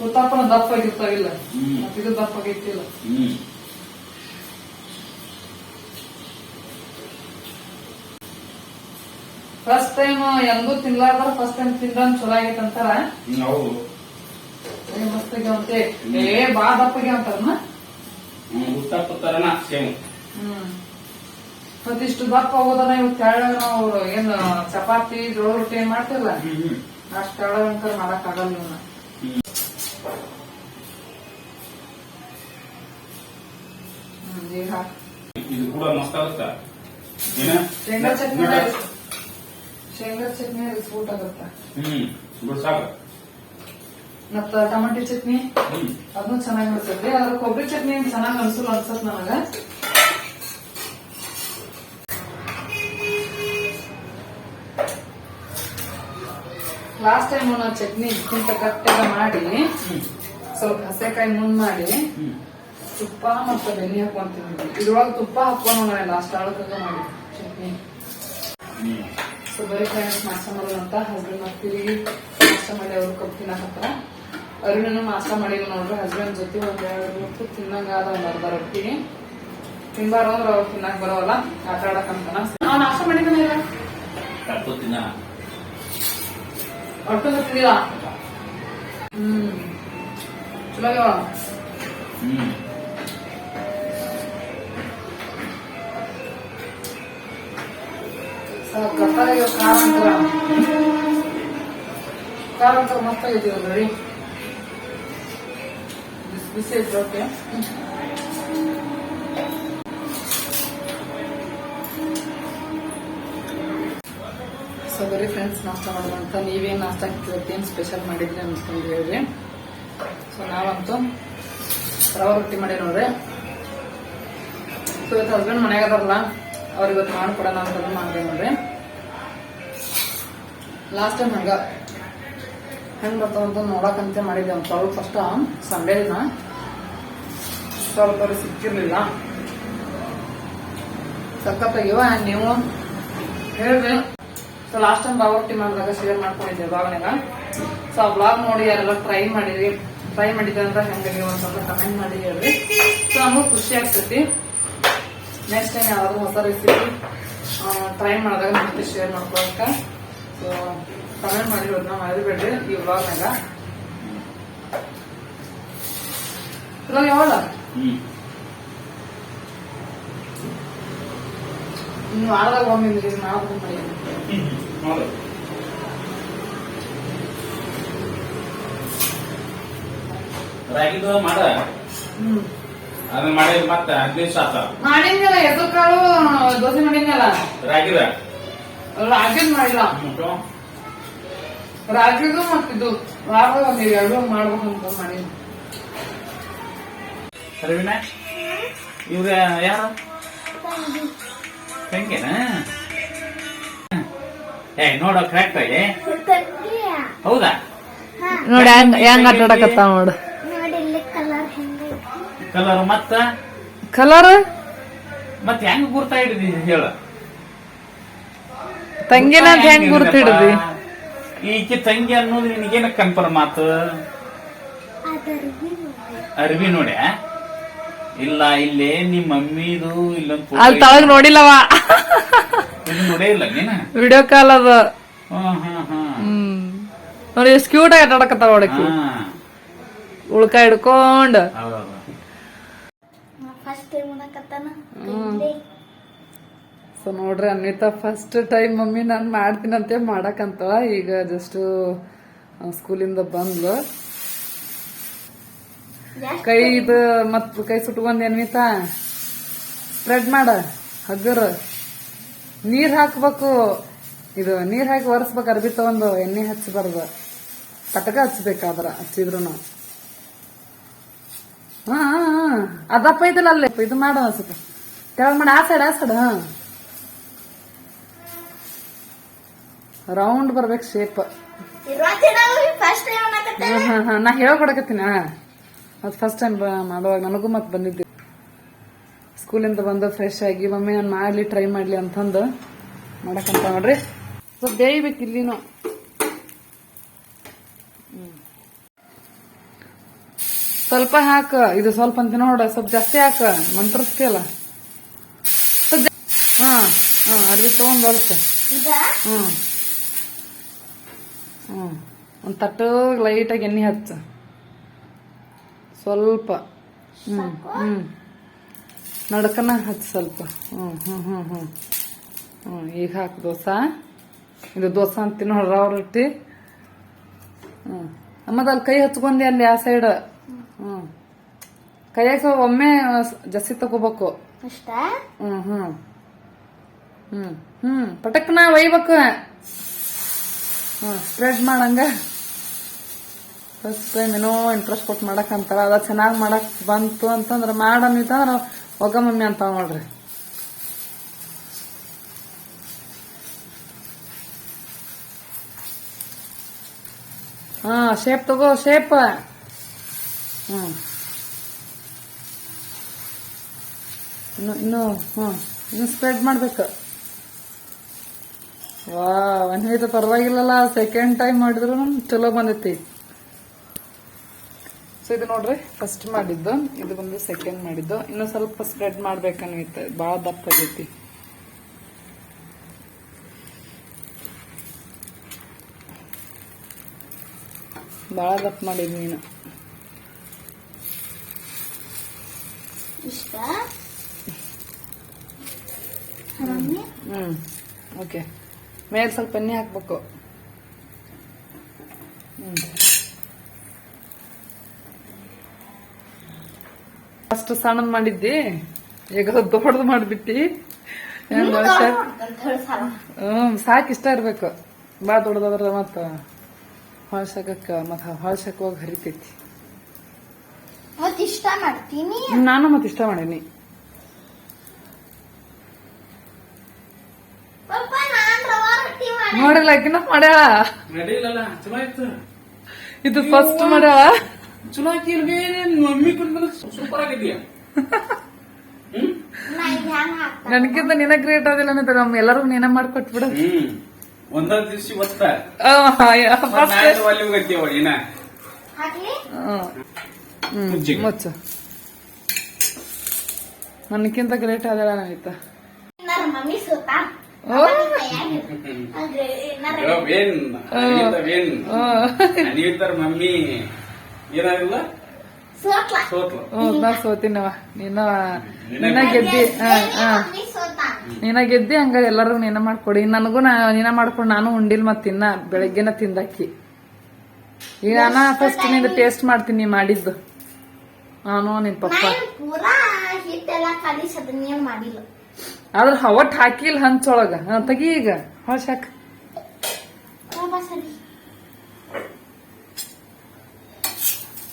A: ಉತ್ತಪ್ಪನ ದಪ್ಪ ಆಗಿರ್ತಾವಿಲ್ಲ
C: ಹ್ಮ್.
A: ಮತ್ತಿದು ದಪ್ಪ ಆಗೈತಿಲ್ಲ
C: ಹ್ಮ್
A: ಫಸ್ಟ್ ಟೈಮ್ ಎಂದೂ ತಿನ್ಲಾರ್ದಾರ ಫಸ್ಟ್ ಟೈಮ್ ತಿಂದಂಗ್ ಚಲೋ ಆಗೈತೆ ಅಂತಾರ?
C: ಹೌದು.
A: ಏ ಬಾ ದಪ್ಪಗೆ ಆಗ್ಯಾವಂತಾರನ
C: ಹ್ಮ್, ಸೇಮ್.
A: ಮತ್ತಿಷ್ಟು ದಪ್ಪ ಹೋಗೋದನ್ನ ಇವ್ ತೆಳ್ಳಗ ನಾವು ಏನ್ ಚಪಾತಿ ಜೋಳ ರೊಟ್ಟಿ ಏನ್ ಮಾಡ್ತಿಲ್ಲ ಅಷ್ಟ್ ತೆಳ್ಳಗ ಅಂಕರ್ ಮಾಡಕ್ ಆಗಲ್ಲ ಇವನ್ನ.
C: ಇದು ಕೂಡ ಮಸ್ತ್ ಆಗುತ್ತ? ಏನ?
A: ಶೇಂಗಾ ಚಟ್ನಿ. ಶೇಂಗಾ ಚಟ್ನಿ ಸೂಟ್ ಆಗುತ್ತೆ.
C: ಹ್ಮ್ ಸಾಕು.
A: ಮತ್ತ ಟಮಾಟಿ ಚಟ್ನಿ ಅದನ್ನು ಚೆನ್ನಾಗಿ ಬರ್ತೈತಿ ಅದ್ರ ಕೊಬ್ಬರಿ ಚಟ್ನಿ ಚೆನ್ನಾಗಿ ಅನ್ಸಲ್ಲ ಅನ್ಸತ್ ನನಗ. ಲಾಸ್ಟ್ ಟೈಮ್ ನಾವು ಚಟ್ನಿ ಇದಕ್ಕಿಂತ ಎಲ್ಲ ಮಾಡಿ ಸ್ವಲ್ಪ ಹಸೆಕಾಯಿ ಮುಂದ್ ಮಾಡಿ ತುಪ್ಪ ಮತ್ತೆ ಬೆಣ್ಣೆ ಹಾಕೊಂತೀವಿ ಇದ್ರೊಳಗೆ ತುಪ್ಪ ಹಾಕೊಂಡು ಲಾಸ್ಟ್ ಆಳಕಾಗ ಮಾಡಿ ಚಟ್ನಿ. ಸೊ ಬರೀ ಫ್ರೆಂಡ್ಸ್ ನಾಷ್ಟ ಮಾಡೋಣ ಅಂತ ಹಸ್ಬೆಂಡ್ ಮಕ್ಕಳಿಗೆ ನಾಷ್ಟ ಮಾಡಿ ಅವ್ರು ಕಪ್ ತಿನ್ನಕತ್ತಾರ. ಅರುಣನು ನಾಷ್ಟ ಮಾಡಿಲ್ಲ ನೋಡ್ರಿ ಹಸ್ಬೆಂಡ್ ಜೊತೆ ಒಂದ್ ಎರಡು ಹೊತ್ತು ತಿನ್ನಂಗಾದ ಒಂದ್ ಅರ್ಧ ರೊಟ್ಟಿ. ತಿನ್ಬಾರ ಅಂದ್ರೆ ಅವ್ರು ತಿನ್ನಕ್ ಬರೋಲ್ಲ ಆಟ ಆಡಕಂತಾನ ನಾವ್ ನಾಷ್ಟ ಮಾಡಿದ್ದಾನೆ ಒಟ್ಟು ಹ್ಮ್. ಚಲೋ.
C: ಹ್ಮ್.
A: ರೊಟ್ಟಿ ಸೊ ಬರೀ ಫ್ರೆಂಡ್ಸ್ ನಾಷ್ಟ ಮಾಡುವಂತ ನೀವೇನ್ ನಾಷ್ಟ ಇವತ್ತೇನು ಸ್ಪೆಷಲ್ ಮಾಡಿದ್ರಿ ಅನ್ಸ್ಕೊಂಡು ಹೇಳ್ರಿ. ಸೊ ನಾವಂತೂ ರವೆ ರೊಟ್ಟಿ ಮಾಡಿ ನೋಡ್ರಿ ಹಸ್ಬೆಂಡ್ ಮನ್ಯಾಗ ಅದಾರಲ್ಲ ಅವ್ರಿಗೆ ಇವತ್ತು ಮಾಡ್ಕೊಡೋಣ ಅಂತ ಮಾಡಿದೆ ನೋಡ್ರಿ. ಲಾಸ್ಟ್ ಟೈಮ್ ಹಂಗ ಹೆಂಗ್ ಬರ್ತಾವ ಅಂತ ನೋಡಕಂತ ಮಾಡಿದ್ದೆ ಒಂದು ಸ್ವಲ್ಪ ಫಸ್ಟ್ ಸಂಡೇ ದಿನ. ಸ್ವಲ್ಪ ಸಿಕ್ಕಿರಲಿಲ್ಲ. ಸಖತ್ತಾಗಿವ ನೀವು? ಹೇಳ್ರಿ. ಸೊ ಲಾಸ್ಟ್ ಟೈಮ್ ಬಾವ ಮಾಡಿದಾಗ ಶೇರ್ ಮಾಡ್ಕೊಂಡಿದ್ದೆ ಭಾವನೆಗ. ಸೊ ಆ ಬ್ಲಾಗ್ ನೋಡಿ ಯಾರೆಲ್ಲ ಟ್ರೈ ಮಾಡಿರಿ ಟ್ರೈ ಮಾಡಿದ್ರೆ ಅಂತ ಹೆಂಗ್ ಸ್ವಲ್ಪ ಕಮೆಂಟ್ ಮಾಡಿ ಹೇಳ್ರಿ. ಸೊ ನಮಗೂ ಖುಷಿ ಆಗ್ತೈತಿ. ನೆಕ್ಸ್ಟ್ ಟೈಮ್ ಯಾವ್ದು ಹೊಸ ರೆಸಿಪಿ ಟ್ರೈ ಮಾಡಿದಾಗ ಮತ್ತೆ ಶೇರ್ ಮಾಡ್ಕೊಳಕ ಸೊ ಕಮೆಂಟ್ ಮಾಡಿರೋದನ್ನ ಮರಿಬೇಡ್ರಿ ಈ ವ್ಲಾಗ್ನಾಗ ಇವಾಗ ಯಾವಲ್ಲ ಇನ್ನು ವಾರದಾಗ ಒಮ್ಮೆ ನಾವು ಮಾಡಿ
C: ರಾಗಿದು ಮಾಡ.
A: ಹ್ಮ್.
C: ಅದನ್ನ ಮಾಡಿದ್ರೆ ಮತ್ತೆ ಹದಿನೈದು ಆತ.
A: ಮಾಡಿದ್ನಲ್ಲ ಹೆಸರು ಕಾಳು ದೋಸೆ ಮಾಡಿದ್ನಲ್ಲ?
C: ರಾಗಿದ?
A: ರಾಗಿದ್ ಮಾಡಿಲ್ಲ. ರಾಗಿದು ಮತ್ತಿದು ವಾರ ಒಂದು ಎರಡು ಮಾಡ್ಬೇಕು ಅಂತ ಮಾಡಿದ್ನಿ
C: ರವಿನ ಇವ್ರ ಯಾರು? ಹೆಂಗೇನ? ಏ ನೋಡ ಕರೆಕ್ಟ್ ಆಗಿ. ಹೌದಾ?
A: ನೋಡಿ ಹೆಂಗ್ ಹೆಂಗ್ ಆಟ ಆಡಕತ್ತಾವ ನೋಡು.
B: ಕಲರ್
C: ಮತ್ತ?
A: ಕಲರ್
C: ಮತ್ ಹೆಂಗ್ ಗುರ್ತ ಹಿಡಿದಿ ಹೇಳ.
A: ತಂಗಿನ ಹೆಂಗ್ ಗುರ್ತ ಹಿಡಿದಿ
C: ಈಕೆ ತಂಗಿ ಅನ್ನೋದು ನಿನಗೇನ ಕನ್ಫರ್ಮ್ ಆತು ಅರ್ವಿ ನೋಡ್ಯ? ಇಲ್ಲ ಇಲ್ಲೇ ನಿಮ್ ಮಮ್ಮಿದು ಇಲ್ಲ
A: ಅಲ್ಲಿ ತಳಗ್ ನೋಡಿಲ್ಲವ.
C: ನೋಡೇ ಇಲ್ಲ ನೀನ?
A: ವಿಡಿಯೋ ಕಾಲ್ ಅದ. ನೋಡಿ ಎಷ್ಟು ಕ್ಯೂಟ್ ಆಗಿ ಆಟಾಡಕತ್ತಾವ ಉಳ್ಕ ಹಿಡ್ಕೊಂಡ್
C: ಹೌದು
B: ಫಸ್ಟ್ ಟೈಮ್ ಮಾಡಕತ್ತಾನ
A: ಸೊ ನೋಡ್ರಿ ಅನ್ವಿತಾ ಫಸ್ಟ್ ಟೈಮ್ ಮಮ್ಮಿ ನಾನು ಮಾಡ್ತೀನಂತೆ ಮಾಡಕಂತ ಈಗ ಜಸ್ಟ್ ಸ್ಕೂಲಿಂದ ಬಂದ್ಲು. ಕೈ ಇದು ಮತ್ ಕೈ ಸುಟ್ಕೊಂಡಿ ಅನ್ವಿತಾ ಸ್ಪ್ರೆಡ್ ಮಾಡ ಹಗ್ಗರು. ನೀರ್ ಹಾಕ್ಬೇಕು. ಇದು ನೀರ್ ಹಾಕಿ ಒರೆಸ್ಬೇಕು ಅರ್ಬಿ ತಗೊಂಡು ಎಣ್ಣೆ ಹಚ್ಚಬಾರ್ದು. ಪಟಕ ಹಚ್ಬೇಕಾದ್ರ ಹಚ್ಚಿದ್ರು ಹಾ ಹಾ, ಹಾ. ಅದಪ್ಪ ಇದಲ್ಲ ಅಲ್ಲೇ. ಇದು ಮಾಡೋ ಅನ್ಸುತ್ತೆ. ಕೆಳಗ್ ಮಾಡ. ಆ ಸೈಡ್ ಆ ಸೈಡ್ ಹಾ ರೌಂಡ್ ಬರ್ಬೇಕು ಶೇಪ್ ನಾ ಹೇಳ್ಕೊಡಕತ್ತೀನಿ ಅದು ಫಸ್ಟ್ ಟೈಮ್ ಮಾಡುವಾಗ ನನಗೂ ಮತ್ತೆ ಬಂದಿದ್ದೆ. ಸ್ಕೂಲಿಂದ ಬಂದು ಫ್ರೆಶ್ ಆಗಿ ಮಮ್ಮಿ ನಾನು ಮಾಡ್ಲಿ ಟ್ರೈ ಮಾಡ್ಲಿ ಅಂತಂದು ಮಾಡಕಂತ ನೋಡ್ರಿ. ಸ್ವಲ್ಪ ಬೇಯ್ಬೇಕು ಇಲ್ಲಿನೂ. ಸ್ವಲ್ಪ ಹಾಕ. ಇದು ಸ್ವಲ್ಪ ಅಂತ ನೋಡ. ಸ್ವಲ್ಪ ಜಾಸ್ತಿ ಹಾಕ. ಮಂತ್ರಸ್ತಿಯಲ್ಲ? ಸ್ವಲ್ಪ ಹಾ ಹಾ ಅರ್ವಿ ತಗೊಂಡ್
B: ಹೊಲ್ಸ
A: ಹ್ಮ್. ಹ್ಮ್. ಒಂದು ತಟ್ಟು ಲೈಟಾಗಿ ಎಣ್ಣೆ ಹಚ್ಚ. ಸ್ವಲ್ಪ. ಹ್ಮ್ ಹ್ಮ್. ನಡ್ಕನ ಹಚ್ಚ ಸ್ವಲ್ಪ. ಹ್ಮ್ ಹ್ಮ್ ಹ್ಮ್ ಹ್ಮ್. ಹ್ಮ್ ಈಗ ಹಾಕ ದೋಸಾ. ಇದು ದೋಸಾ ಅಂತ ನೋಡ್ರ ಅವ್ರ ರೊಟ್ಟಿ. ಹ್ಮ್. ಅಮ್ಮದಲ್ಲಿ ಅಲ್ಲಿ ಕೈ ಹಚ್ಕೊಂಡಿ ಅಲ್ಲಿ ಆ ಸೈಡ್ ಹ್ಮ್. ಕೈಯಾಗ ಒಮ್ಮೆ ಜಾಸ್ತಿ ತಗೋಬೇಕು.
B: ಫಸ್ಟ್
A: ಹ್ಮ್ ಹ್ಮ್. ಹ್ಮ್ ಹ್ಮ್. ಪಟಕ್ನ ಒಯ್ಬೇಕು. ಸ್ಪ್ರೆಡ್ ಮಾಡಂಗ. ಫಸ್ಟ್ ಟೈಮ್ ಏನೋ ಇಂಟ್ರೆಸ್ಟ್ ಕೊಟ್ಟು ಮಾಡಕ್ ಅಂತಾರ. ಅದ ಚೆನ್ನಾಗಿ ಮಾಡಕ್ ಬಂತು ಅಂತಂದ್ರ ಮಾಡಂದ್ರ ಒಗ ಮಮ್ಮಿ ಅಂತ ನೋಡ್ರಿ. ಹಾ ಶೇಪ್ ತಗೋ ಶೇಪ್ ಹ್ಮ್. ಇನ್ನು ಇನ್ನು ಹ್ಞೂ ಇನ್ನು ಸ್ಪ್ರೆಡ್ ಮಾಡ್ಬೇಕು. ವಾ ಅನ್ವಿತ ಪರವಾಗಿಲ್ಲಲ್ಲ ಸೆಕೆಂಡ್ ಟೈಮ್ ಮಾಡಿದ್ರು ಚಲೋ ಬಂದೈತಿ. ಸೊ ಇದು ನೋಡ್ರಿ ಫಸ್ಟ್ ಮಾಡಿದ್ದು, ಇದು ಬಂದು ಸೆಕೆಂಡ್ ಮಾಡಿದ್ದು. ಇನ್ನು ಸ್ವಲ್ಪ ಸ್ಪ್ರೆಡ್ ಮಾಡ್ಬೇಕನ್ವಿತ ಭಾಳ ದಪ್ಪ ಆಗೈತಿ. ಭಾಳ ದಪ್ಪ ಮಾಡಿದ್ ನೀನು
B: ಇಷ್ಟ?
A: ಹ್ಮ್. ಓಕೆ ಮೇಲೆ ಸ್ವಲ್ಪ ಎಣ್ಣೆ ಹಾಕ್ಬೇಕು. ಹ್ಞೂ ಅಷ್ಟು ಸಣ್ಣ ಮಾಡಿದ್ದಿ? ಈಗ ದೊಡ್ಡದು ಮಾಡ್ಬಿಟ್ಟಿ? ಹ್ಮ್ ಸಾಕ್ ಇಷ್ಟ ಇರ್ಬೇಕು. ಬಾ ದೊಡ್ಡದಾದ್ರ ಮತ್ತ ಹೊಳ್ಸಕಕ್ಕ ಮತ್ತ ಹೊಳ್ಸಕ್ ಹೋಗಿ ಹರಿತೈತಿ.
B: ಇಷ್ಟ ಮಾಡ್ತೀನಿ?
A: ನಾನು ಮತ್ತೆ ಇಷ್ಟ ಮಾಡೀನಿ.
B: ಪಪ್ಪ ನಾನ್ ರವಾ ರೊಟ್ಟಿ ಮಾಡಿ.
A: ನೋಡಿಲ್ಲ ಆಕಿನ ಮಾಡ್ಯಾಳ.
C: ನಡೀಲಲ್ಲ ಚಲೋ ಆಯ್ತು.
A: ಇದು ಫಸ್ಟ್ ಮಾಡ್ಯಾಳ.
C: ಚಲೋ ಹಾಕಿಲ್ವೇ ಮಮ್ಮಿ ಸೂಪರ್ ಆಗಿದ್ಯಾ? ಹ್ಮ್?
A: ನನಗಿಂತ ನಿನ ಕ್ರಿಯೇಟ್ ಆಗಿಲ್ಲ ಅಂತ ನಮ್ ಎಲ್ಲರೂ ನೀನ ಮಾಡ್ಕೊಟ್ಬಿಡ.
C: ಹ್ಮ್. ಒಂದೊಂದ್ ದಿವ್ಸ ಒತ್ತ.
A: ಫಸ್ಟ್
C: ಅಲ್ಲಿ ಹೋಗತ್ತೀವ ಏನ
B: ಹಾಕ್ಲಿ?
C: ಮುಜ್ಜಿಗೆ.
A: ಮುಚ್ಚು. ನನಕ್ಕಿಂತ ಗ್ರೇಟ್ ಆದಳ ಆಯ್ತಾ?
B: ಮಮ್ಮಿ
C: ಏನಾಗಿಲ್ಲ?
A: ನಾ ಸೋತಿನವ. ನೀನ ಗೆದ್ದಿ ನೀನ ಗೆದ್ದಿ ಹಂಗ ಎಲ್ಲಾರು ನೀನ ಮಾಡ್ಕೊಡಿ. ನನಗೂ ನಾ ನೀನ ಮಾಡ್ಕೊಂಡು ನಾನು ಉಂಡಿಲ್ ಮತ್ ತಿನ್ನ ಬೆಳಗ್ಗೆನ ತಿಂದಾಕಿ. ಈಗ ನಾ ಫಸ್ಟ್ನಿಂದ ಟೇಸ್ಟ್ ಮಾಡ್ತೀನಿ ನೀ ಮಾಡಿದ್ದು. ನಾನು ನಿನ್ ಪಪ್ಪ.
B: ಪೂರಾ ಹಿಟ್ಟೆಲ್ಲ ಮಾಡಿಲ್ಲ.
A: ಆದ್ರ ಒಟ್ ಹಾಕಿಲ್ ಹಂಚೊಳಗ. ಹಾ, ತೆಗಿ ಈಗ.
B: ತುಂಬಾ ಸರಿ.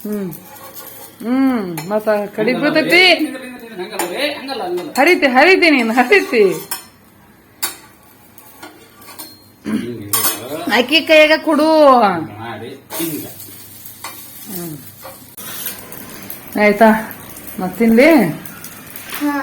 A: ಹ್ಮ್. ಹ್ಮ್ ಮತ್ತ ಕಡಿ ಬೀಳ್ತೈತಿ ಹರಿತಿ ಹರಿತಿ ನೀನ್ ಹರಿತಿ. ಅಕ್ಕಿ ಕೈಯಾಗ ಕೊಡು.
C: ಹ್ಮ್.
A: ಆಯ್ತಾ? ಮತ್ತಿನ್ಲಿ
B: ಹಾ.